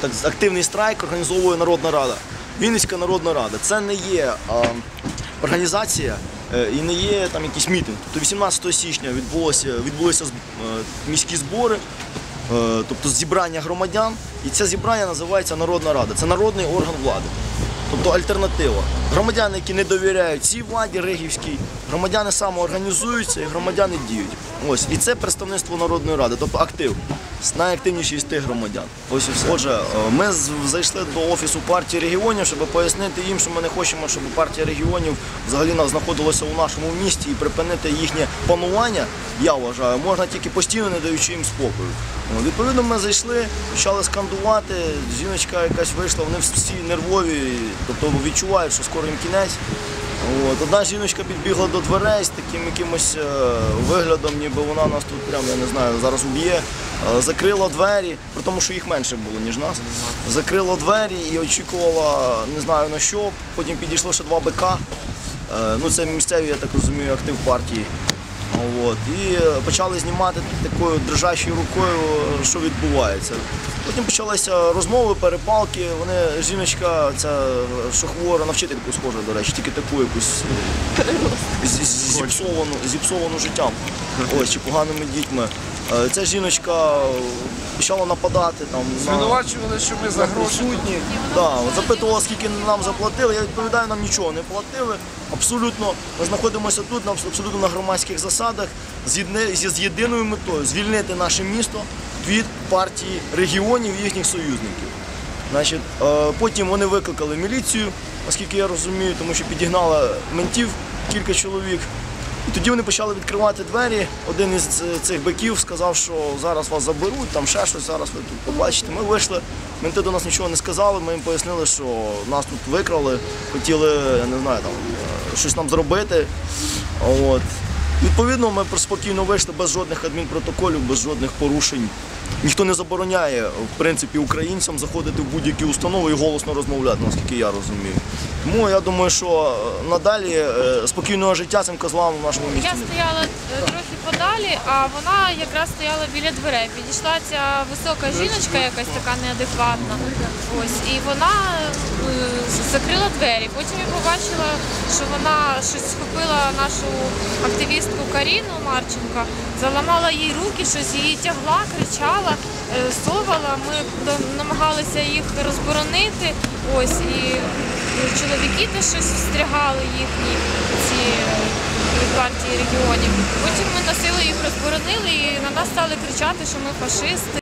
так, активний страйк організовує Народна Рада. Вінницька Народна Рада. Це не є а, організація е, і не є там якийсь мітинг. Тобто 18 січня відбулося, відбулися е, міські збори, е, тобто зібрання громадян. І це зібрання називається Народна Рада. Це народний орган влади. Тобто альтернатива. Громадяни, які не довіряють цій владі ригівській, громадяни самоорганізуються і громадяни діють. Ось. І це представництво Народної Ради, тобто актив. Найактивніший з тих громадян. Ось і все. Отже, е, ми зайшли до офісу партії регіонів, щоб пояснити їм, що ми не хочемо, щоб партія регіонів взагалі знаходилася у нашому місті і припинити їхнє панування, я вважаю, можна тільки постійно не даючи їм спокою. Відповідно, ми зайшли, почали скандувати. Жіночка якась вийшла, вони всі нервові, тобто відчувають, що скоро їм кінець. От. Одна жіночка підбігла до дверей з таким якимось е, виглядом, ніби вона нас тут прям, я не знаю, зараз уб'є. Е, Закрила двері, при тому, що їх менше було, ніж нас. Закрила двері і очікувала, не знаю на що. Потім підійшло ще два БК. Е, Ну, це місцеві, я так розумію, актив партії. От. І почали знімати такою дрожащою рукою, що відбувається. Потім почалися розмови, перепалки. Вони жіночка, ця що хвора, навчительку схожа, до речі, тільки таку якусь зіпсовану, зіпсовану життям. Ось, чи поганими дітьми. Е, Ця жіночка е, почала нападати там Звинувачували, що ми за гроші. Да, запитувала, скільки нам заплатили. Я відповідаю, нам нічого не платили. Абсолютно ми знаходимося тут на абсолютно на громадських засадах з, єдиною метою звільнити наше місто від партії регіонів і їхніх союзників. Значить, е, потім вони викликали міліцію, наскільки я розумію, тому що підігнали ментів кілька чоловік. І тоді вони почали відкривати двері. Один із цих биків сказав, що зараз вас заберуть, там ще щось, зараз ви тут побачите. Ми вийшли, менти до нас нічого не сказали, ми їм пояснили, що нас тут викрали, хотіли, я не знаю, там, е, щось нам зробити. От. Відповідно, ми спокійно вийшли без жодних адмінпротоколів, без жодних порушень. Ніхто не забороняє, в принципі, українцям заходити в будь-які установи і голосно розмовляти, наскільки я розумію. Тому я думаю, що е, надалі е, спокійного життя цим козлам в нашому місті. Я стояла е, трохи подалі, а вона якраз стояла біля дверей. Підійшла ця висока жіночка, якась така неадекватна. Ось, і вона закрила двері. Потім я побачила, що вона щось схопила нашу активістку Каріну Марченка, заламала їй руки, щось її тягла, кричала, е, совала. Ми намагалися їх розборонити. Ось і чоловіки теж щось встрягали їхні ці від партії регіонів. Потім ми носили їх розборонили і на нас стали кричати, що ми фашисти.